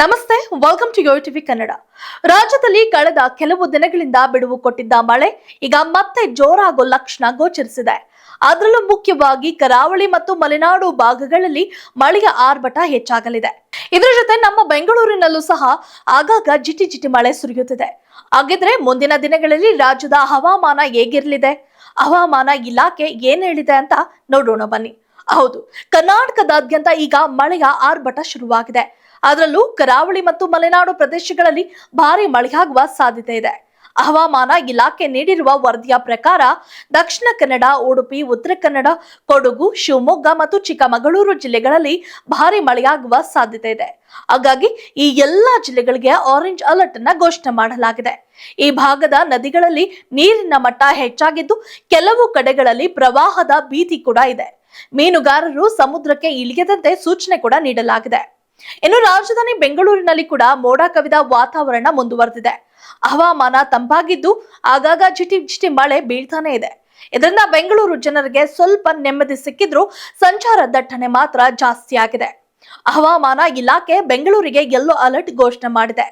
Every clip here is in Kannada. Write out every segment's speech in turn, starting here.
ನಮಸ್ತೆ welcome to Yo TV Kannada ರಾಜ್ಯದಲ್ಲಿ ಕಳೆದ ಕೆಲವು ದಿನಗಳಿಂದ ಬಿಡುವು ಕೊಟ್ಟಿದ್ದ ಮಳೆ ಈಗ ಮತ್ತೆ ಜೋರಾಗೋ ಲಕ್ಷಣ ಗೋಚರಿಸಿದೆ. ಅದರಲ್ಲೂ ಮುಖ್ಯವಾಗಿ ಕರಾವಳಿ ಮತ್ತು ಮಲೆನಾಡು ಭಾಗಗಳಲ್ಲಿ ಮಳೆಯ ಆರ್ಭಟ ಹೆಚ್ಚಾಗಲಿದೆ. ಇದರ ಜೊತೆ ನಮ್ಮ ಬೆಂಗಳೂರಿನಲ್ಲೂ ಸಹ ಆಗಾಗ ಜಿಟಿ ಜಿಟಿ ಮಳೆ ಸುರಿಯುತ್ತಿದೆ. ಹಾಗಿದ್ರೆ ಮುಂದಿನ ದಿನಗಳಲ್ಲಿ ರಾಜ್ಯದ ಹವಾಮಾನ ಹೇಗಿರಲಿದೆ? ಹವಾಮಾನ ಇಲಾಖೆ ಏನ್ ಹೇಳಿದೆ ಅಂತ ನೋಡೋಣ ಬನ್ನಿ. ಹೌದು. ಕರ್ನಾಟಕದಾದ್ಯಂತ ಈಗ ಮಳೆಯ ಆರ್ಭಟ ಶುರುವಾಗಿದೆ. ಅದರಲ್ಲೂ ಕರಾವಳಿ ಮತ್ತು ಮಲೆನಾಡು ಪ್ರದೇಶಗಳಲ್ಲಿ ಭಾರಿ ಮಳೆಯಾಗುವ ಸಾಧ್ಯತೆ ಇದೆ. ಹವಾಮಾನ ಇಲಾಖೆ ನೀಡಿರುವ ವರದಿಯ ಪ್ರಕಾರ ದಕ್ಷಿಣ ಕನ್ನಡ, ಉಡುಪಿ, ಉತ್ತರ ಕನ್ನಡ, ಕೊಡಗು, ಶಿವಮೊಗ್ಗ ಮತ್ತು ಚಿಕ್ಕಮಗಳೂರು ಜಿಲ್ಲೆಗಳಲ್ಲಿ ಭಾರಿ ಮಳೆಯಾಗುವ ಸಾಧ್ಯತೆ ಇದೆ. ಹಾಗಾಗಿ ಈ ಎಲ್ಲಾ ಜಿಲ್ಲೆಗಳಿಗೆ ಆರೆಂಜ್ ಅಲರ್ಟ್ ಅನ್ನ ಘೋಷಣೆ ಮಾಡಲಾಗಿದೆ. ಈ ಭಾಗದ ನದಿಗಳಲ್ಲಿ ನೀರಿನ ಮಟ್ಟ ಹೆಚ್ಚಾಗಿದ್ದು, ಕೆಲವು ಕಡೆಗಳಲ್ಲಿ ಪ್ರವಾಹದ ಭೀತಿ ಕೂಡ ಇದೆ. ಮೀನುಗಾರರು ಸಮುದ್ರಕ್ಕೆ ಇಳಿಯದಂತೆ ಸೂಚನೆ ಕೂಡ ನೀಡಲಾಗಿದೆ. ಇನ್ನು ರಾಜಧಾನಿ ಬೆಂಗಳೂರಿನಲ್ಲಿ ಕೂಡ ಮೋಡ ಕವಿದ ವಾತಾವರಣ ಮುಂದುವರೆದಿದೆ. ಹವಾಮಾನ ತಂಪಾಗಿದ್ದು ಆಗಾಗ ಜಿಟಿ ಜಿಟಿ ಮಳೆ ಬೀಳ್ತಾನೆ ಇದೆ. ಇದರಿಂದ ಬೆಂಗಳೂರು ಜನರಿಗೆ ಸ್ವಲ್ಪ ನೆಮ್ಮದಿ ಸಿಕ್ಕಿದ್ರೂ ಸಂಚಾರ ದಟ್ಟಣೆ ಮಾತ್ರ ಜಾಸ್ತಿ ಆಗಿದೆ ಹವಾಮಾನ ಇಲಾಖೆ ಬೆಂಗಳೂರಿಗೆ ಯೆಲ್ಲೋ ಅಲರ್ಟ್ ಘೋಷಣೆ ಮಾಡಿದೆ.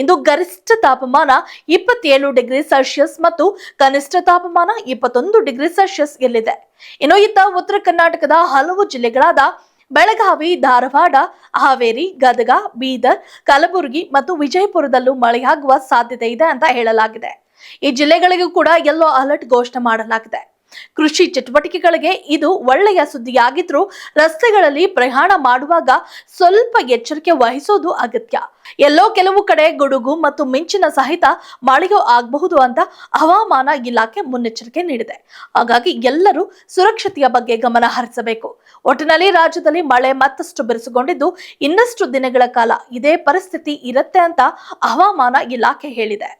ಇಂದು ಗರಿಷ್ಠ ತಾಪಮಾನ ಇಪ್ಪತ್ತೇಳು ಡಿಗ್ರಿ ಸೆಲ್ಸಿಯಸ್ ಮತ್ತು ಕನಿಷ್ಠ ತಾಪಮಾನ ಇಪ್ಪತ್ತೊಂದು ಡಿಗ್ರಿ ಸೆಲ್ಸಿಯಸ್ ಇಲ್ಲಿದೆ. ಇನ್ನು ಇತ್ತ ಉತ್ತರ ಕರ್ನಾಟಕದ ಹಲವು ಜಿಲ್ಲೆಗಳಾದ ಬೆಳಗಾವಿ, ಧಾರವಾಡ, ಹಾವೇರಿ, ಗದಗ, ಬೀದರ್, ಕಲಬುರಗಿ ಮತ್ತು ವಿಜಯಪುರದಲ್ಲೂ ಮಳೆಯಾಗುವ ಸಾಧ್ಯತೆ ಇದೆ ಅಂತ ಹೇಳಲಾಗಿದೆ. ಈ ಜಿಲ್ಲೆಗಳಿಗೂ ಕೂಡ ಯೆಲ್ಲೋ ಅಲರ್ಟ್ ಘೋಷಣೆ ಮಾಡಲಾಗಿದೆ. ಕೃಷಿ ಚಟುವಟಿಕೆಗಳಿಗೆ ಇದು ಒಳ್ಳೆಯ ಸುದ್ದಿಯಾಗಿದ್ರೂ ರಸ್ತೆಗಳಲ್ಲಿ ಪ್ರಯಾಣ ಮಾಡುವಾಗ ಸ್ವಲ್ಪ ಎಚ್ಚರಿಕೆ ವಹಿಸೋದು ಅಗತ್ಯ. ಎಲ್ಲೋ ಕೆಲವು ಕಡೆ ಗುಡುಗು ಮತ್ತು ಮಿಂಚಿನ ಸಹಿತ ಮಳೆಯೂ ಆಗಬಹುದು ಅಂತ ಹವಾಮಾನ ಇಲಾಖೆ ಮುನ್ನೆಚ್ಚರಿಕೆ ನೀಡಿದೆ. ಹಾಗಾಗಿ ಎಲ್ಲರೂ ಸುರಕ್ಷತೆಯ ಬಗ್ಗೆ ಗಮನ ಹರಿಸಬೇಕು. ಒಟ್ಟಿನಲ್ಲಿ ರಾಜ್ಯದಲ್ಲಿ ಮಳೆ ಮತ್ತಷ್ಟು ಬಿರುಸುಗೊಂಡಿದ್ದು ಇನ್ನಷ್ಟು ದಿನಗಳ ಕಾಲ ಇದೇ ಪರಿಸ್ಥಿತಿ ಇರುತ್ತೆ ಅಂತ ಹವಾಮಾನ ಇಲಾಖೆ ಹೇಳಿದೆ.